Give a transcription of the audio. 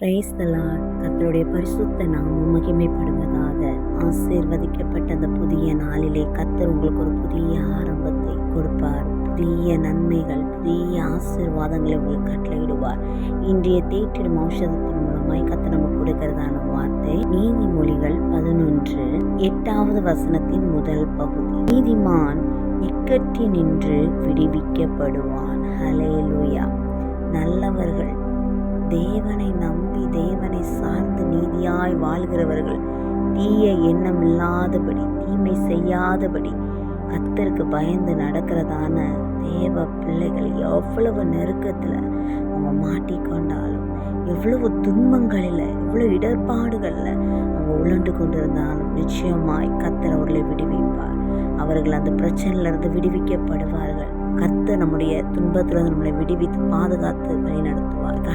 Price தலாட் கர்த்தருடைய பரிசுத்த நாமம் மகிமைப்படுவதாக ஆசீர்வதிக்கப்பட்ட அந்த புதிய நாளிலே கத்தர் உங்களுக்கு ஒரு புதிய ஆரம்பத்தை கொடுப்பார். புதிய நன்மைகள் புதிய ஆசீர்வாதங்களை உங்களுக்கு கட்டளையிடுவார். இன்றைய தேற்றிடும் ஔஷதத்தின் மூலமாய் கத்தர் நமக்கு கொடுக்கிறதான வார்த்தை நீதிமொழிகள் பதினொன்று எட்டாவது வசனத்தின் முதல் பகுதி. நீதிமான் இக்கட்டி நின்று விடுவிக்கப்படுவான். ஹலேலூயா நல்லவர்கள் தேவனை நம்பி தேவனை சார்ந்து நீதியாய் வாழ்கிறவர்கள் தீய எண்ணம் இல்லாதபடி தீமை செய்யாதபடி கத்தருக்கு பயந்து நடக்கிறதான தேவ பிள்ளைகள் எவ்வளவு நெருக்கத்தில் அவங்க மாட்டிக்கொண்டாலும் எவ்வளவு துன்பங்களில் எவ்வளவு இடர்பாடுகளில் அவங்க உழண்டு கொண்டிருந்தாலும் நிச்சயமாய் கத்தர் அவர்களை விடுவிப்பார். அவர்கள் அந்த பிரச்சனையிலிருந்து விடுவிக்கப்படுவார்கள். கர்த்தர் நம்முடைய துன்பத்திலிருந்து நம்மளை விடுவித்து பாதுகாத்து வழி நடத்துவார்